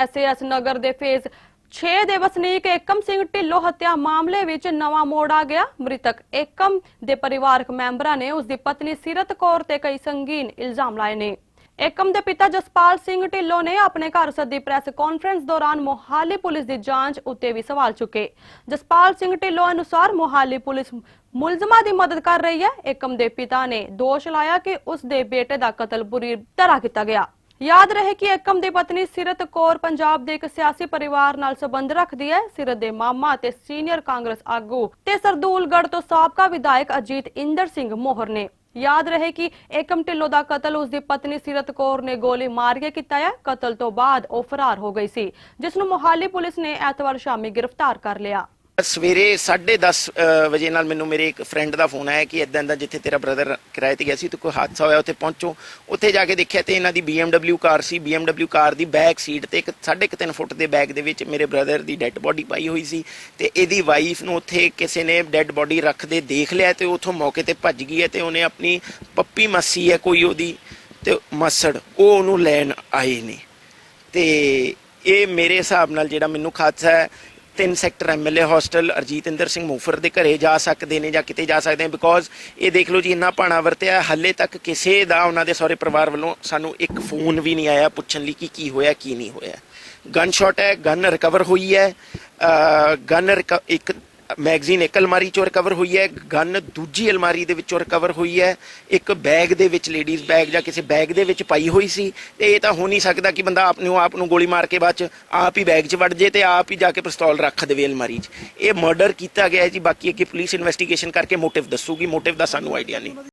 SAS ਨਗਰ ਦੇ phase 6 ਦੇ ਵਸਨੀਕ ਏਕਮ ਸਿੰਘ ਢਿੱਲੋਂ ਹੱਤਿਆ ਮਾਮਲੇ ਵਿੱਚ ਨਵਾਂ ਮੋੜ ਆ ਗਿਆ। ਮ੍ਰਿਤਕ ਏਕਮ ਦੇ ਪਰਿਵਾਰਕ ਮੈਂਬਰਾਂ ਨੇ ਉਸ ਦੀ ਪਤਨੀ ਸਿਰਤ ਕੌਰ ਤੇ ਕਈ ਸੰਗੀਨ ਇਲਜ਼ਾਮ ਲਾਏ ਨੇ। ਏਕਮ ਦੇ ਪਿਤਾ ਜਸਪਾਲ ਸਿੰਘ ਢਿੱਲੋਂ ਨੇ ਆਪਣੇ ਘਰ ਸੱਦੀ ਪ੍ਰੈਸ ਕਾਨਫਰੰਸ ਦੌਰਾਨ ਮੋਹਾਲੀ ਪੁਲਿਸ ਦੀ ਜਾਂਚ ਉੱਤੇ ਵੀ ਸਵਾਲ ਚੁੱਕੇ। ਜਸਪਾਲ ਸਿੰਘ ਢਿੱਲੋਂ ਅਨੁਸਾਰ ਮੋਹਾਲੀ ਪੁਲਿਸ ਮੁਲਜ਼ਮਾਂ ਦੀ ਮਦਦ ਕਰ ਰਹੀ ਹੈ। ਏਕਮ ਦੇ ਪਿਤਾ ਨੇ ਦੋਸ਼ ਲਾਇਆ ਕਿ ਉਸ ਦੇ ਬੇਟੇ ਦਾ ਕਤਲ ਬੁਰੀ ਤਰ੍ਹਾਂ ਕੀਤਾ ਗਿਆ। ਯਾਦ ਰਹੇ ਕਿ ਏਕਮ ਦੀ ਪਤਨੀ ਸਿਰਤ ਕੌਰ ਪੰਜਾਬ ਦੇ ਇੱਕ ਸਿਆਸੀ ਪਰਿਵਾਰ ਨਾਲ ਸਬੰਧ ਰੱਖਦੀ ਹੈ। ਸਿਰਤ ਦੇ ਮਾਮਾ ਤੇ ਸੀਨੀਅਰ ਕਾਂਗਰਸ ਆਗੂ ਤੇ ਸਰਦੂਲਗੜ੍ਹ ਤੋਂ ਸਾਬਕਾ ਵਿਧਾਇਕ ਅਜੀਤ ਇੰਦਰ ਸਿੰਘ ਮੋਹਰ ਨੇ। ਯਾਦ ਰਹੇ ਕਿ ਏਕਮ ਢਿੱਲੋਂ ਦਾ ਕਤਲ ਉਸ ਦੀ ਪਤਨੀ ਸਿਰਤ ਕੌਰ ਨੇ ਗੋਲੀ ਮਾਰ ਕੇ ਕੀਤਾ ਹੈ। ਕਤਲ ਤੋਂ ਬਾਅਦ ਉਹ ਫਰਾਰ ਹੋ ਗਈ ਸੀ ਜਿਸ ਨੂੰ ਮੋਹਾਲੀ ਪੁਲਿਸ ਨੇ ਐਤਵਾਰ ਸ਼ਾਮੀ ਗ੍ਰਿਫਤਾਰ ਕਰ ਲਿਆ। ਸਵੇਰੇ 10:30 ਵਜੇ ਨਾਲ ਮੈਨੂੰ ਮੇਰੇ ਇੱਕ ਫਰੈਂਡ ਦਾ ਫੋਨ ਆਇਆ ਕਿ ਇਦਾਂ ਦਾ ਜਿੱਥੇ ਤੇਰਾ ਬ੍ਰਦਰ ਕਿਰਾਏ ਤੇ ਗਿਆ ਸੀ ਤੇ ਕੋਈ ਹਾਦਸਾ ਹੋਇਆ, ਉੱਥੇ ਪਹੁੰਚੋ। ਉੱਥੇ ਜਾ ਕੇ ਦੇਖਿਆ ਤੇ ਇਹਨਾਂ ਦੀ BMW ਕਾਰ ਸੀ। BMW ਕਾਰ ਦੀ ਬੈਕ ਸੀਟ ਤੇ ਇੱਕ 3.5 ਫੁੱਟ ਦੇ ਬੈਗ ਦੇ ਵਿੱਚ ਮੇਰੇ ਬ੍ਰਦਰ ਦੀ ਡੈੱਡ ਬੋਡੀ ਪਾਈ ਹੋਈ ਸੀ ਤੇ ਇਹਦੀ ਵਾਈਫ ਨੂੰ ਉੱਥੇ ਕਿਸੇ ਨੇ ਡੈੱਡ ਬੋਡੀ ਰੱਖਦੇ ਦੇਖ ਲਿਆ ਤੇ ਉੱਥੋਂ ਮੌਕੇ ਤੇ ਭੱਜ ਗਈ ਹੈ ਤੇ ਉਹਨੇ ਆਪਣੀ ਪੱਪੀ ਮੱਸੀ ਹੈ ਕੋਈ ਉਹਦੀ ਤੇ ਮਸੜ, ਉਹ ਉਹਨੂੰ ਲੈਣ ਆਏ ਨੇ। ਤੇ ਇਹ ਮੇਰੇ ਹਿਸਾਬ ਨਾਲ ਜਿਹੜਾ ਮੈਨੂੰ ਖਾਦਸਾ ਹੈ ਤਿੰਨ sector MLA hostel Arjitinder Singh ਮੂਫਰ ਦੇ ਘਰੇ ਜਾ ਸਕਦੇ ਨੇ ਜਾਂ ਕਿਤੇ ਜਾ ਸਕਦੇ ਨੇ ਬਿਕੋਜ਼ ਇਹ ਦੇਖ ਲਓ ਜੀ, ਇੰਨਾ ਭਾਣਾ ਵਰਤਿਆ ਹੱਲੇ ਤੱਕ ਕਿਸੇ ਦਾ ਉਹਨਾਂ ਦੇ ਸਹੁਰੇ ਪਰਿਵਾਰ ਵੱਲੋਂ ਸਾਨੂੰ ਇੱਕ ਫੋਨ ਵੀ ਨਹੀਂ ਆਇਆ ਪੁੱਛਣ ਲਈ ਕਿ ਕੀ ਹੋਇਆ, ਕੀ ਨਹੀਂ ਹੋਇਆ। ਗਨ ਸ਼ਾਟ ਹੈ ਗਨ ਰਿਕਵਰ ਹੋਈ ਹੈ ਗਨ ਇੱਕ ਮੈਗਜ਼ੀਨ ਇੱਕ ਅਲਮਾਰੀ ਚੋਂ ਰਿਕਵਰ ਹੋਈ ਹੈ, ਗਨ ਦੂਜੀ ਅਲਮਾਰੀ ਦੇ ਵਿੱਚੋਂ ਰਿਕਵਰ ਹੋਈ ਹੈ। ਇੱਕ ਬੈਗ ਦੇ ਵਿੱਚ ਲੇਡੀਜ਼ ਬੈਗ ਜਾਂ ਕਿਸੇ ਬੈਗ ਦੇ ਵਿੱਚ ਪਾਈ ਹੋਈ ਸੀ ਤੇ ਇਹ ਤਾਂ ਹੋ ਨਹੀਂ ਸਕਦਾ ਕਿ ਬੰਦਾ ਆਪ ਨੂੰ ਆਪ ਨੂੰ ਗੋਲੀ ਮਾਰ ਕੇ ਬਾਅਦ ਚ ਆਪ ਹੀ ਬੈਗ 'ਚ ਵੜ ਜੇ ਤੇ ਆਪ ਹੀ ਜਾ ਕੇ ਪਿਸਤੌਲ ਰੱਖ ਦੇਵੇ ਅਲਮਾਰੀ 'ਚ। ਇਹ ਮਰਡਰ ਕੀਤਾ ਗਿਆ ਹੈ ਜੀ, ਬਾਕੀ ਅੱਗੇ ਪੁਲਿਸ ਇਨਵੈਸਟੀਗੇਸ਼ਨ ਕਰਕੇ ਮੋਟਿਵ ਦੱਸੂਗੀ ਮੋਟਿਵ ਦਾ ਸਾਨੂੰ ਆਈਡੀਆ ਨਹੀਂ।